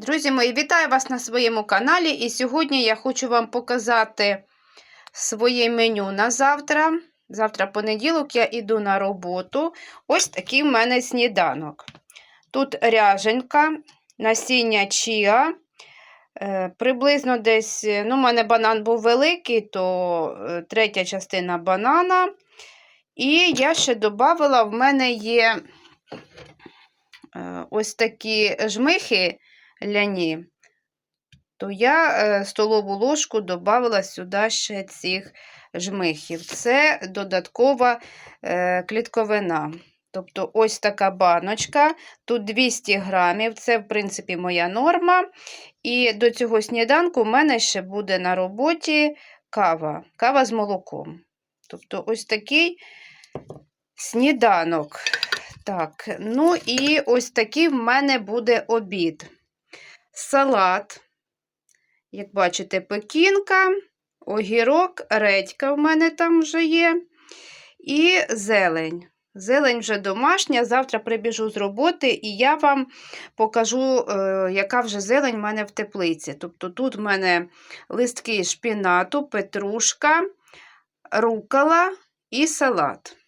Друзі мої, вітаю вас на своєму каналі. І сьогодні я хочу вам показати своє меню на завтра. Завтра понеділок я йду на роботу. Ось такий в мене сніданок. Тут ряженка, насіння чіа. Е, Приблизно десь, ну, у мене банан був великий, то е, третя частина банана. І я ще додавала, в мене є е, ось такі жмихи ляні, то я е, столову ложку додавала сюди ще цих жмихів. Це додаткова е, клітковина. Тобто ось така баночка, тут 200 грамів, це, в принципі, моя норма. І до цього сніданку в мене ще буде на роботі кава, кава з молоком. Тобто, ось такий сніданок. Так, ну і ось такий в мене буде обід. Салат, як бачите, пекінка, огірок, редька в мене там вже є. І зелень. Зелень вже домашня. Завтра прибіжу з роботи, і я вам покажу, е, яка вже зелень в мене в теплиці. Тобто тут в мене листки шпінату, петрушка, рукола і салат.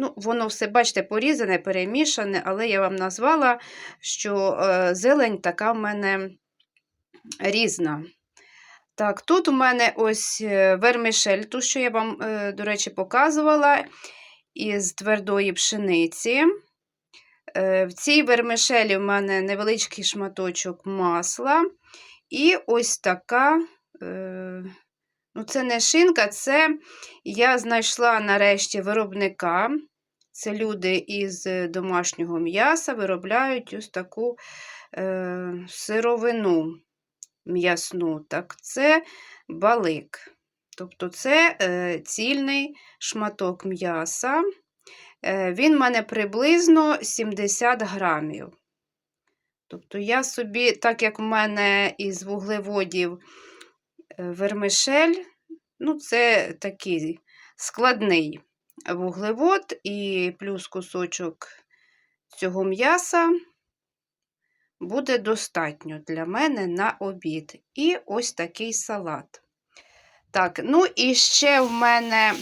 Ну, Воно все, бачите, порізане, перемішане, але я вам назвала, що е, зелень така в мене різна. Так, тут у мене ось е, вермішель, ту, що я вам, е, до речі, показувала із твердої пшениці. В цій вермишелі в мене невеличкий шматочок масла. І ось така, ну це не шинка, це я знайшла нарешті виробника. Це люди із домашнього м'яса виробляють ось таку е, сировину м'ясну. Так, це балик. Тобто це е, цільний шматок м'яса. Е, він в мене приблизно 70 грамів. Тобто я собі, так як в мене із вуглеводів е, вермишель, ну, це такий складний вуглевод і плюс кусочок цього м'яса буде достатньо для мене на обід. І ось такий салат. Так, ну і ще в мене,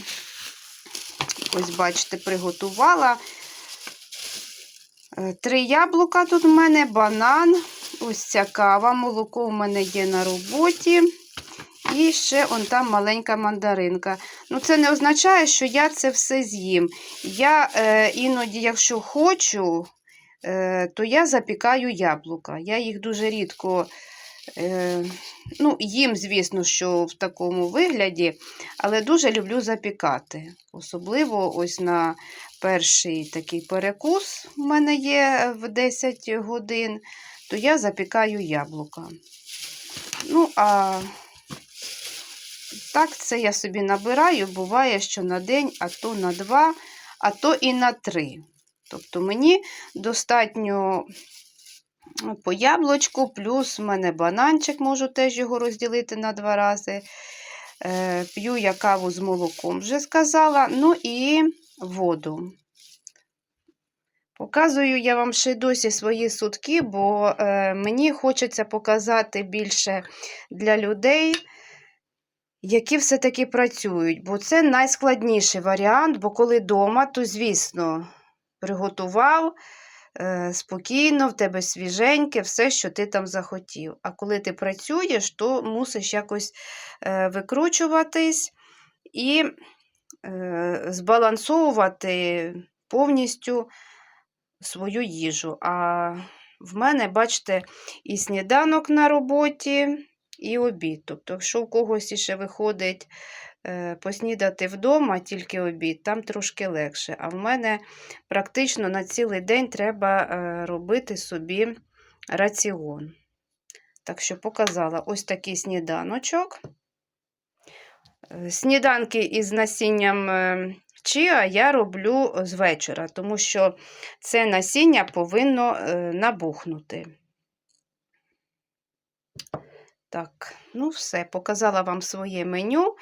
ось, бачите, приготувала е, три яблука тут в мене, банан, ось ця кава, молоко в мене є на роботі. І ще он там маленька мандаринка. Ну, це не означає, що я це все з'їм. Я е, іноді, якщо хочу, е, то я запікаю яблука. Я їх дуже рідко е, ну, їм, звісно, що в такому вигляді, але дуже люблю запікати. Особливо ось на перший такий перекус у мене є в 10 годин, то я запікаю яблука. Ну, а так, це я собі набираю, буває, що на день, а то на два, а то і на три. Тобто мені достатньо по яблучку, плюс в мене бананчик, можу теж його розділити на два рази. Е, П'ю я каву з молоком, вже сказала. Ну і воду. Показую я вам ще досі свої сутки, бо е, мені хочеться показати більше для людей які все-таки працюють, бо це найскладніший варіант, бо коли вдома, то, звісно, приготував е, спокійно, в тебе свіженьке, все, що ти там захотів. А коли ти працюєш, то мусиш якось е, викручуватись і е, збалансовувати повністю свою їжу. А в мене, бачите, і сніданок на роботі і обід. Тобто, якщо у когось іще виходить е, поснідати вдома, тільки обід, там трошки легше. А в мене практично на цілий день треба е, робити собі раціон. Так що показала ось такий сніданочок. Е, сніданки із насінням чіа я роблю з вечора, тому що це насіння повинно набухнути. Так, ну все, показала вам своє меню.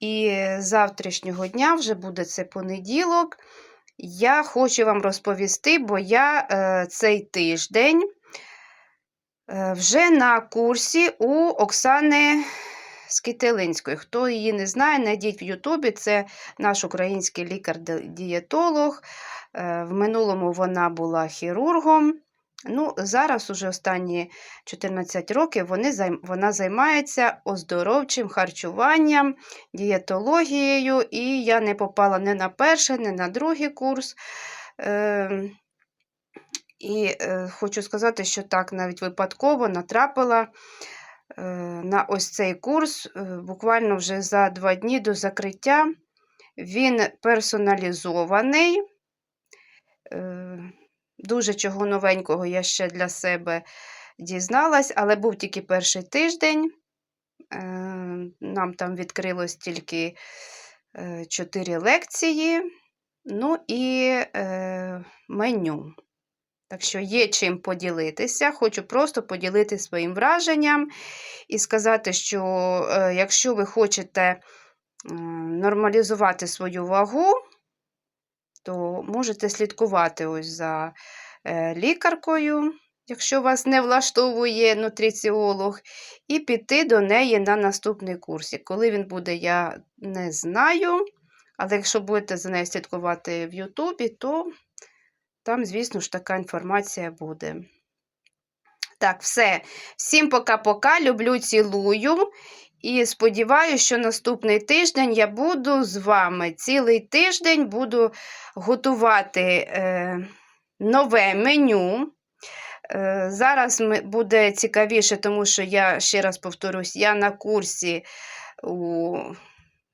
І з завтрашнього дня вже буде це понеділок. Я хочу вам розповісти, бо я е, цей тиждень Е, Вже на курсі у Оксани Скітелинської. Хто її не знає, знайдіть в Ютубі. Це наш український лікар-дієтолог. Е, В минулому вона була хірургом. Ну, зараз, уже останні 14 років, вони, вона займається оздоровчим харчуванням, дієтологією, і я не попала не на перший, не на другий курс. Е, і е, хочу сказати, що так навіть випадково натрапила е, на ось цей курс е, буквально вже за два дні до закриття. Він персоналізований. Е, Дуже чого новенького я ще для себе дізналась, але був тільки перший тиждень. Е, Нам там відкрилось тільки е, чотири лекції, ну і е, меню. Так що є чим поділитися. Хочу просто поділитися своїм враженням і сказати, що е, якщо ви хочете е, нормалізувати свою вагу, то можете слідкувати ось за е, лікаркою, якщо вас не влаштовує нутриціолог, і піти до неї на наступний курс. Коли він буде, я не знаю. Але якщо будете за нею слідкувати в Ютубі, то там, звісно ж, така інформація буде. Так, все. Всім пока-пока. Люблю, цілую. І сподіваюся, що наступний тиждень я буду з вами. Цілий тиждень буду готувати е, нове меню. Е, зараз буде цікавіше, тому що я ще раз повторюсь, я на курсі у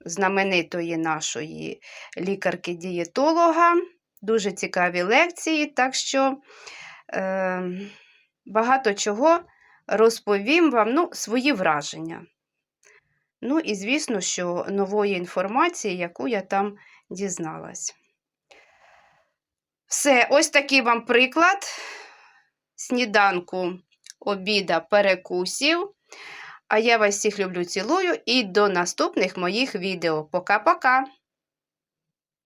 знаменитої нашої лікарки-дієтолога. Дуже цікаві лекції, так що е, багато чого розповім вам, ну, свої враження. Ну і звісно, що нової інформації, яку я там дізналась. Все, ось такий вам приклад сніданку, обіда, перекусів. А я вас всіх люблю, цілую і до наступних моїх відео. Пока-пока!